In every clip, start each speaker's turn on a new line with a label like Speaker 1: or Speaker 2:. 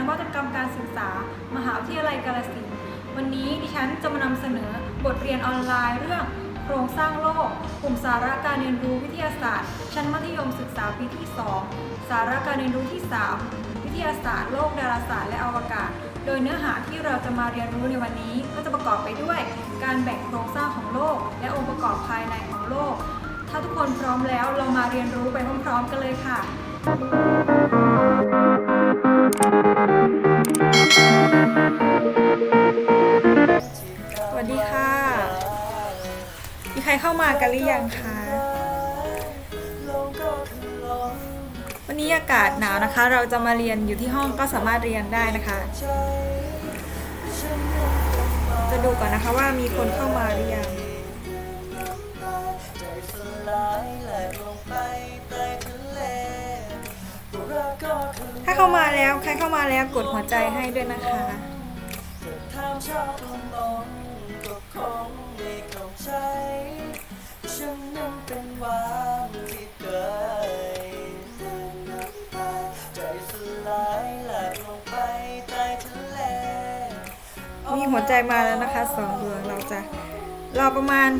Speaker 1: นวัตกรรมการศึกษา มหาวิทยาลัยกาฬสินธุ์วันนี้ดิฉันจะมานำเสนอบทเรียนออนไลน์เรื่องโครงสร้างโลกกลุ่มสาระการเรียนรู้วิทยาศาสตร์ ชั้นมัธยมศึกษาปีที่ 2 สาระการเรียนรู้ที่ 3 วิทยาศาสตร์ โลกดาราศาสตร์และอวกาศ โดยเนื้อหาที่เราจะมาเรียนรู้ในวันนี้ก็จะประกอบไปด้วย การแบ่งโครงสร้างของโลก และองค์ประกอบภายในของโลก ถ้าทุกคนพร้อมแล้วเรามาเรียนรู้ไปพร้อมๆกันเลยค่ะ สวัสดีค่ะ มีใครเข้ามากันหรือยังคะ วันนี้อากาศหนาวนะคะ เราจะมาเรียนอยู่ที่ห้องก็สามารถเรียนได้นะคะ จะดูก่อนนะคะว่ามีคนเข้ามาหรือยัง แล้วใครเข้ามาแล้วกดหัวใจให้ด้วยนะคะ
Speaker 2: ถามชอบคงมองก็คงไม่เข้าใจฉันนั้นเป็นวานที่เคยน้ำตาใจสลายหลากลงไปใต้ทะเล
Speaker 1: มีหัวใจมาแล้วนะคะสองดวงเราจะรอประมาณ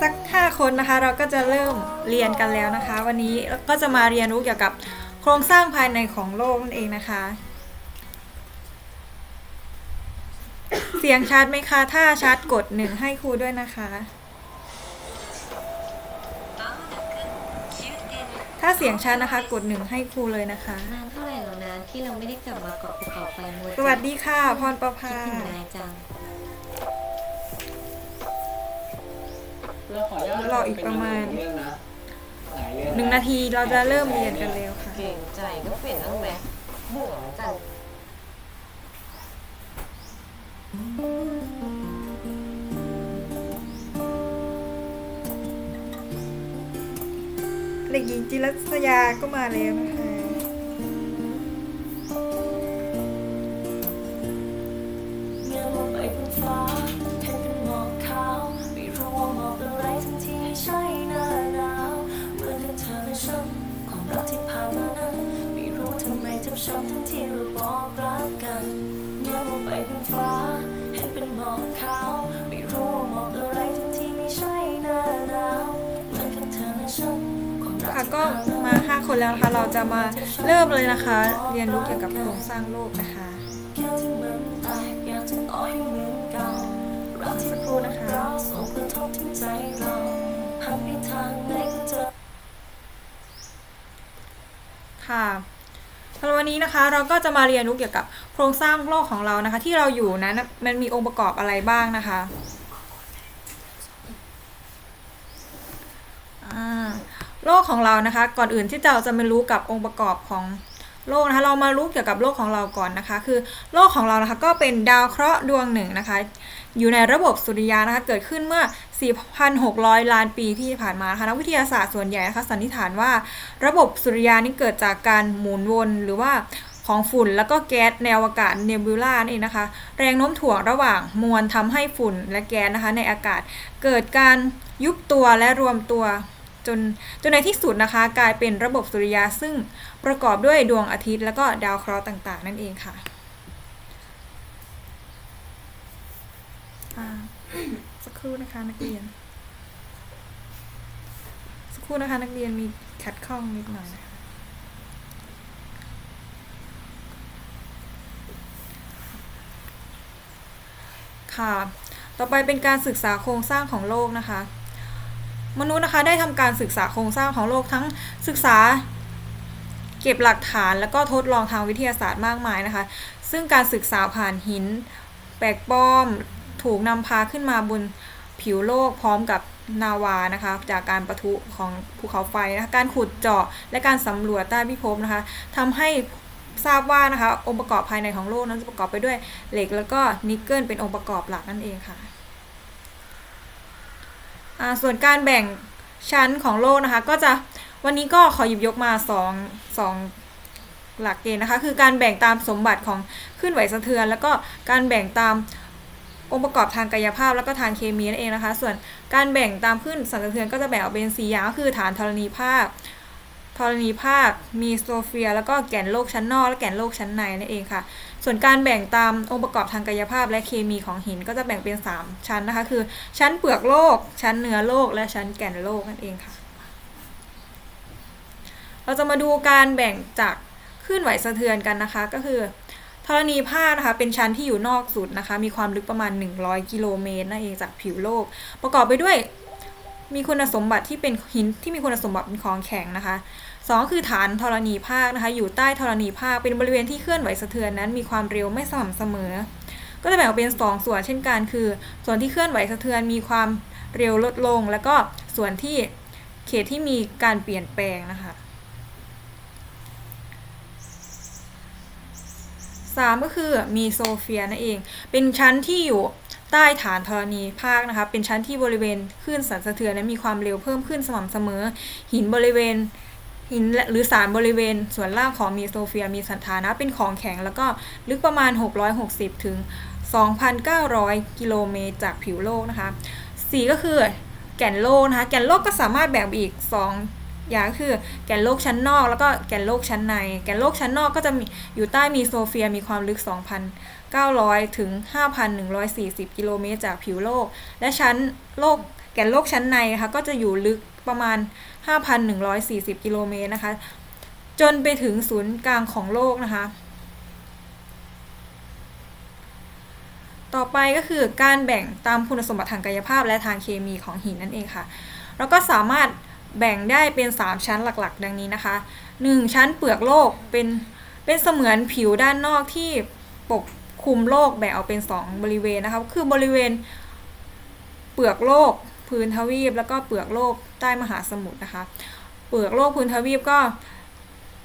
Speaker 1: สักห้าคนนะคะ เราก็จะเริ่มเรียนกันแล้วนะคะ วันนี้ก็จะมาเรียนรู้เกี่ยวกับ โครงสร้างภายในของโลกนั่นเองนะคะ เสียงชัดไหมคะ ถ้าชัดกดหนึ่งให้ครูด้วยนะคะ ถ้าเสียงชัดนะคะ กดหนึ่งให้ครูเลยนะคะ
Speaker 3: นานเท่าไหร่แล้วนะที่เราไม่ได้กลับมาเกาะภูเขาไฟมัว
Speaker 1: สวัสดีค่ะ พรประภา
Speaker 3: คิดถึงนายจัง
Speaker 4: เราขออนุญาต
Speaker 1: รออีกประมาณ
Speaker 4: เรื่องนะ ห
Speaker 1: นึ่งนาทีเราจะเริ่มเรียนกันเร็วค่ะ
Speaker 3: เก่งใจก็เปลี่ยนตั้งแม็กห่วจัง
Speaker 1: เด็กหญิงจิรัสยาก็มาแล้วนะคะ
Speaker 2: บอกรักกันเงาไปบนฟ้าเห็นเป็นหมอกขาวไม่รู้ว่าหมอกอะไรทั้งที่ไม่ใช่หน้าหนาวเหมือนกับเธอและฉันความรัก
Speaker 1: ค่ะ
Speaker 2: ที่
Speaker 1: ก็
Speaker 2: ผ่านมา
Speaker 1: มาห้าคนแล้วนะคะเราจะมาเริ่มเลยนะคะ เรียนรู้เกี่ยวกับโครงสร้างโลกนะคะ
Speaker 2: แค่ที่มันแตกอยากจะต่อให้เหมือนเก่ารักที่
Speaker 1: สักครู่นะคะ
Speaker 2: เราส่งกระทบถึงใจเราหันไปทางไหนก็เจอ
Speaker 1: ค่ะ สำหรับวันนี้นะคะเราก็จะมาเรียนรู้เกี่ยวกับโครงสร้างโลกของเรานะคะ ที่เราอยู่นั้นมันมีองค์ประกอบอะไรบ้างนะคะโลกของเรานะคะ ก่อนอื่นที่เราจะมารู้กับองค์ประกอบของ โลกนะคะ เรามารู้เกี่ยวกับโลกของเราก่อนนะคะ คือโลกของเรานะคะก็เป็นดาวเคราะห์ดวงหนึ่งนะคะ อยู่ในระบบสุริยะนะคะ เกิดขึ้นเมื่อ 4,600 ล้านปีที่ผ่านมานะคะนักวิทยาศาสตร์ส่วนใหญ่นะคะสันนิษฐานว่า ระบบสุริยะนี้เกิดจากการหมุนวนหรือว่าของฝุ่นแล้วก็แก๊สในอวกาศเนบิวลานั่นเองนะคะ แรงโน้มถ่วงระหว่างมวลทำให้ฝุ่นและแก๊สนะคะ ในอากาศเกิดการยุบตัวและรวมตัว จนจนในที่สุดนะคะ กลายเป็นระบบสุริยะซึ่งประกอบด้วยดวงอาทิตย์ แล้วก็ดาวเคราะห์ต่างๆ นั่นเองค่ะสักครู่นะคะนักเรียน สักครู่นะคะนักเรียนมีขัดข้องนิดหน่อยนะคะค่ะ ต่อไปเป็นการศึกษาโครงสร้างของโลกนะคะ มนุษย์นะคะได้ทำการศึกษาโครงสร้างของโลกทั้งศึกษา เก็บหลักฐานแล้วก็ทดลองทางวิทยาศาสตร์มากมายนะคะ ซึ่งการศึกษาผ่านหิน แปลกปลอม ถูกนำพาขึ้นมาบนผิวโลกพร้อมกับนาวานะคะจากการประทุของภูเขาไฟนะคะการขุดเจาะและการสำรวจใต้พิภพนะคะทำให้ทราบว่านะคะองค์ประกอบภายในของโลกนั้นประกอบไปด้วยเหล็กแล้วก็นิกเกิลเป็นองค์ประกอบหลักนั่นเองค่ะ ส่วนการแบ่งชั้นของโลกนะคะ ก็จะวันนี้ก็ขอหยิบยกมาสองสองหลักเกณฑ์นะคะ คือการแบ่งตามสมบัติของขึ้นไหวสะเทือน แล้วก็การแบ่งตามองค์ประกอบทางกายภาพแล้วก็ทางเคมีนั่นเองนะคะ ส่วนการแบ่งตามขึ้นสั่นสะเทือนก็จะแบ่งออกเป็นสี่อย่างก็คือฐานธรณีภาค ธรณีภาค มีโซเฟีย แล้วก็แก่นโลกชั้นนอก และแก่นโลกชั้นในนั่นเองค่ะ ส่วนการแบ่งตามองค์ประกอบทางกายภาพและเคมีของหินก็จะแบ่งเป็น 3 ชั้นนะคะ คือ ชั้นเปลือกโลก ชั้นเนื้อโลก และชั้นแก่นโลกนั่นเองค่ะ เราจะมาดูการแบ่งจากคลื่นไหวสะเทือนกันนะคะ ก็คือธรณีภาคนะคะเป็นชั้นที่อยู่นอกสุดนะคะ มีความลึกประมาณ 100 กิโลเมตรนั่นเองจากผิวโลก ประกอบไปด้วยมีคุณสมบัติที่เป็นหินที่มีคุณสมบัติเป็นของแข็งนะคะ สองคือฐานธรณีภาคนะคะ อยู่ใต้ธรณีภาคเป็นบริเวณที่เคลื่อนไหวสะเทือนนั้น มีความเร็วไม่สม่ำเสมอ ก็จะแบ่งออกเป็นสองส่วนเช่นกัน คือ ส่วนที่เคลื่อนไหวสะเทือนมีความเร็วลดลง แล้วก็ส่วนที่เขตที่มีการเปลี่ยนแปลงนะคะสามก็คือมีโซเฟียนั่นเอง เป็นชั้นที่อยู่ใต้ฐานธรณีภาคนะคะ เป็นชั้นที่บริเวณคลื่นสั่นสะเทือนนั้นมีความเร็วเพิ่มขึ้นสม่ำเสมอ หินบริเวณ หินหรือสารบริเวณส่วนล่างของมีโซเฟียมีสันฐานะเป็นของแข็ง แล้วก็ลึกประมาณ 660 ถึง 2,900 กิโลเมตรจากผิวโลกนะคะสี่ก็คือแก่นโลกนะคะ แก่นโลกก็สามารถแบ่งไปอีก 2 อย่างก็คือแก่นโลกชั้นนอก แล้วก็แก่นโลกชั้นใน แก่นโลกชั้นนอกก็จะมีอยู่ใต้มีโซเฟียมีความลึก 2,900 ถึง 5,140 กิโลเมตรจากผิวโลก และชั้นโลกแก่นโลกชั้นในนะคะก็จะอยู่ลึกประมาณ 5,140 กิโลเมตรนะคะ จนไปถึงศูนย์กลางของโลกนะคะ ต่อไปก็คือการแบ่งตามคุณสมบัติทางกายภาพและทางเคมีของหินนั่นเองค่ะเราก็สามารถแบ่งได้เป็น 3 ชั้นหลักๆ ดังนี้นะคะ 1. ชั้นเปลือกโลกเป็นเป็นเสมือนผิวด้านนอกที่ปกคลุมโลกแบ่งออกเป็น 2 บริเวณนะคะคือบริเวณเปลือกโลก พื้นทวีป แล้วก็เปลือกโลกใต้มหาสมุทรนะคะ เปลือกโลกพื้นทวีปก็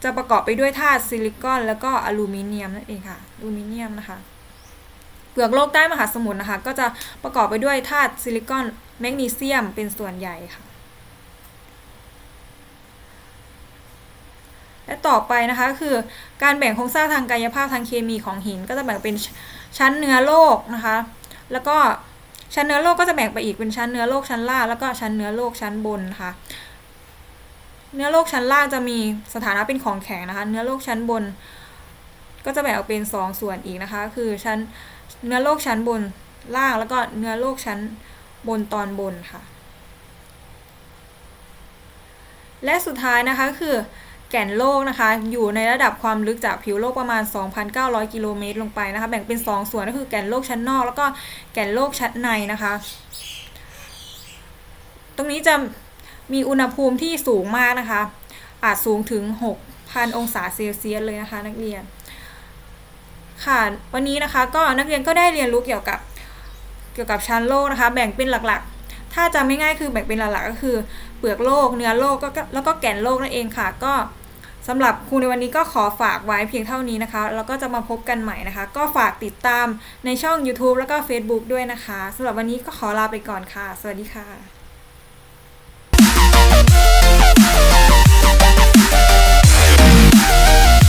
Speaker 1: จะประกอบไปด้วยธาตุซิลิคอน แล้วก็อลูมิเนียมนั่นเองค่ะ อลูมิเนียมนะคะ เปลือกโลกใต้มหาสมุทรนะคะ ก็จะประกอบไปด้วยธาตุซิลิคอนแมกนีเซียมเป็นส่วนใหญ่ค่ะ และต่อไปนะคะก็คือการแบ่งโครงสร้างทางกายภาพทางเคมีของหิน ก็จะแบ่งเป็นชั้นเนื้อโลกนะคะ แล้วก็ ชั้นเนื้อโลกก็จะแบ่งไปอีกเป็นชั้นเนื้อโลกชั้นล่างแล้วก็ชั้นเนื้อโลกชั้นบนนะคะเนื้อโลกชั้นล่างจะมีสถานะเป็นของแข็งนะคะ เนื้อโลกชั้นบน ก็จะแบ่งออกเป็นสองส่วนอีกนะคะ คือชั้นเนื้อโลกชั้นบนล่างแล้วก็เนื้อโลกชั้นบนตอนบนค่ะ และสุดท้ายนะคะคือ แก่นโลกนะคะ อยู่ในระดับความลึกจากผิวโลกประมาณ 2,900 กิโลเมตรลงไปนะคะ แบ่งเป็น 2 ส่วนก็คือแก่นโลกชั้นนอก แล้วก็แก่นโลกชั้นในนะคะ ตรงนี้จะมีอุณหภูมิที่สูงมากนะคะ อาจสูงถึง 6,000 องศาเซลเซียสเลยนะคะ นักเรียน ค่ะ วันนี้นะคะก็นักเรียนก็ได้เรียนรู้เกี่ยวกับเกี่ยวกับชั้นโลกนะคะ แบ่งเป็นหลักๆ ถ้าจำไม่ง่ายคือแบ่งเป็นหลักๆก็คือเปลือกโลก เนื้อโลกก็แล้วก็แก่นโลกนั่นเองค่ะก็ สำหรับครูในวันนี้ก็ขอฝากไว้เพียงเท่านี้นะคะ แล้วก็จะมาพบกันใหม่นะคะ ก็ฝากติดตามในช่อง YouTube แล้วก็ Facebook ด้วยนะคะสำหรับวันนี้ก็ขอลาไปก่อนค่ะ สวัสดีค่ะ